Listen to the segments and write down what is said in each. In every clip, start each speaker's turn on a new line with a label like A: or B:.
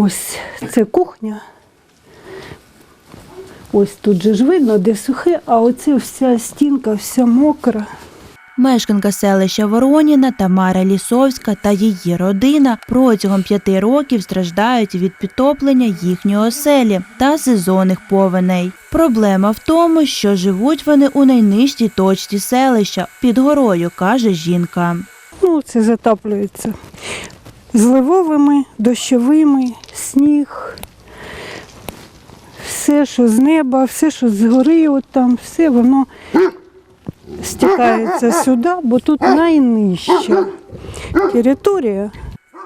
A: Ось це кухня. Ось тут же ж видно, де сухе, а оце вся стінка, вся мокра.
B: Мешканка селища Вороніна Тамара Лісовська та її родина протягом п'яти років страждають від підтоплення їхньої оселі та сезонних повеней. Проблема в тому, що живуть вони у найнижчій точці селища під горою, каже жінка.
A: Ну, це затаплюється зливовими, дощовими, сніг. Все, що з неба, все, що згори, от там, все воно стікається сюди, бо тут найнижча територія.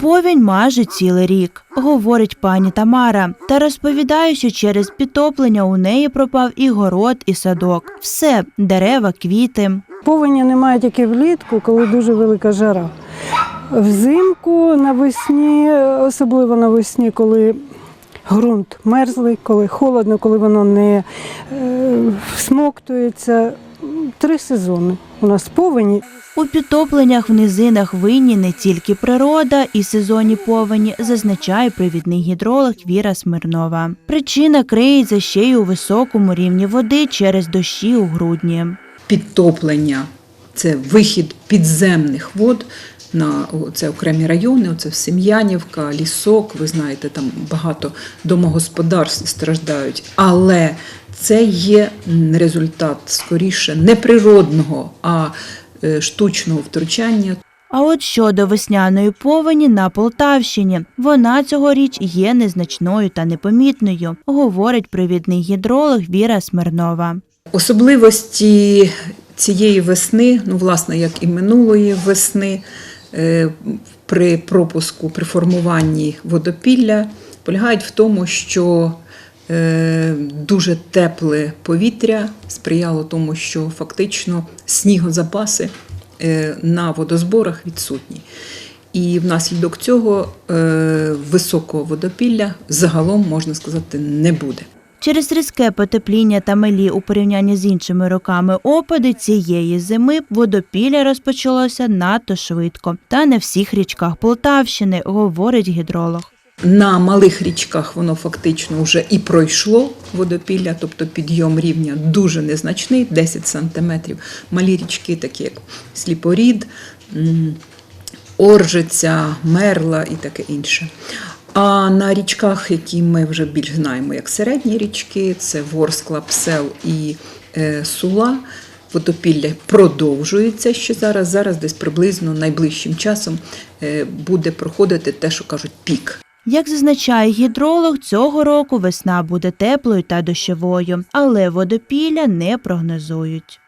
B: Повінь майже цілий рік, говорить пані Тамара, та розповідає, що через підтоплення у неї пропав і город, і садок. Все дерева, квіти.
A: Повені немає тільки влітку, коли дуже велика жара. Взимку, навесні, особливо навесні, коли ґрунт мерзлий, коли холодно, коли воно не е, всмоктується. Три сезони у нас повені.
B: У підтопленнях в низинах винні не тільки природа і сезонні повені, зазначає провідний гідролог Віра Смирнова. Причина криється ще й у високому рівні води через дощі у грудні.
C: підтоплення, це вихід підземних вод на це окремі райони, це Сем'янівка, Лісок. Ви знаєте, там багато домогосподарств страждають. Але це є результат скоріше не природного, а е, штучного втручання.
B: А от щодо весняної повені на Полтавщині, вона цьогоріч є незначною та непомітною, говорить провідний гідролог Віра Смирнова.
C: Особливості цієї весни, ну, власне, як і минулої весни, е, при пропуску, при формуванні водопілля, полягають в тому, що е, дуже тепле повітря сприяло тому, що фактично снігозапаси е, на водозборах відсутні. І внаслідок цього високого водопілля загалом можна сказати не буде.
B: Через різке потепління та малі у порівнянні з іншими роками опади цієї зими водопілля розпочалося надто швидко. Та не всіх річках Полтавщини, говорить гідролог.
C: На малих річках воно фактично вже і пройшло водопілля, тобто підйом рівня дуже незначний, 10 сантиметрів. Малі річки, такі як Сліпорід, Оржиця, Мерла і таке інше. А на річках, які ми вже більш знаємо, як середні річки, це Ворскла, Псел і е, Сула. Водопілля продовжується ще зараз. Зараз десь приблизно найближчим часом е, буде проходити те, що кажуть, пік.
B: Як зазначає гідролог, цього року весна буде теплою та дощовою, але водопілля не прогнозують.